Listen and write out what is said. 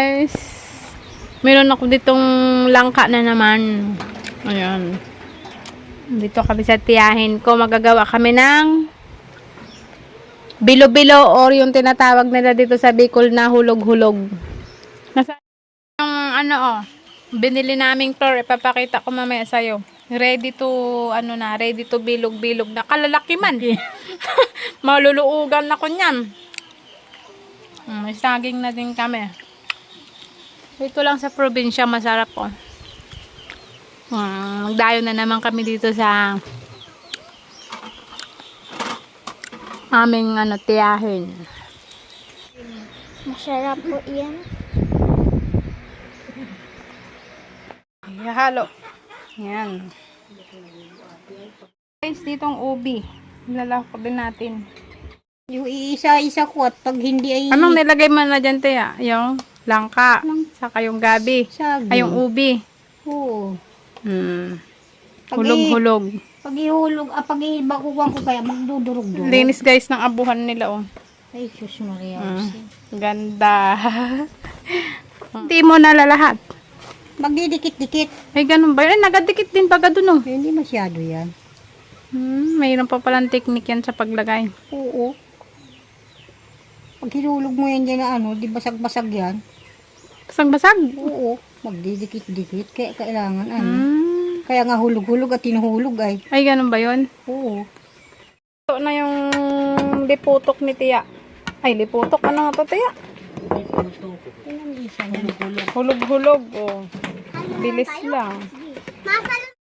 guys. Meron ako ditong langka na naman. Ayan. Dito kami sa tiyahin ko. Magagawa kami ng bilo-bilo or yung tinatawag nila dito sa Bicol na hulog-hulog. Nasa yung ano oh, binili naming floor. Ipapakita ko mamaya sa'yo. Ready to, ano na, ready to bilog-bilog na. Kalalaki man. Maluluugan na ko niyan. Mm, May saging na din kami. Dito lang sa probinsya, masarap po. Mm, magdayo na naman kami dito sa aming ano, tiyahin. Masarap po yan. Ihalo. Yan. Guys, ditong ubi. Lalako din natin. Yung isa-isa ko at pag hindi ay Anong nilagay mo na dyan, Tia? Yung langka. Lang- Saka yung gabi. sagi. Ay, yung ubi. Oo. Hmm. Hulog-hulog. Pag ihulog, ah, pag ibakukuhan ko kaya magdudurog-durog. Linis guys ng abuhan nila, oh. Ay, Diyos Maria. Mm. Ganda. Hindi mo nalalahat. Magdidikit-dikit. Ay, ganun ba? Ay, nagadikit din baga dun, oh. Eh, Hindi masyado yan. Hmm, mayroon pa palang technique yan sa paglagay. Oo. Pag hinulog mo yan dyan na ano, di basag-basag yan. Basag-basag. Oo. Magdidikit-dikit. Kaya kailangan ano. Hmm. Kaya nga hulog-hulog at tinuhulog ay. Ay, ganun ba yun? Oo. Ito na yung liputok ni Tia. Ay, liputok. Ano nga to, Tia? Ilang isa niya. Hulog-hulog, oh. Bilis lang. Masalo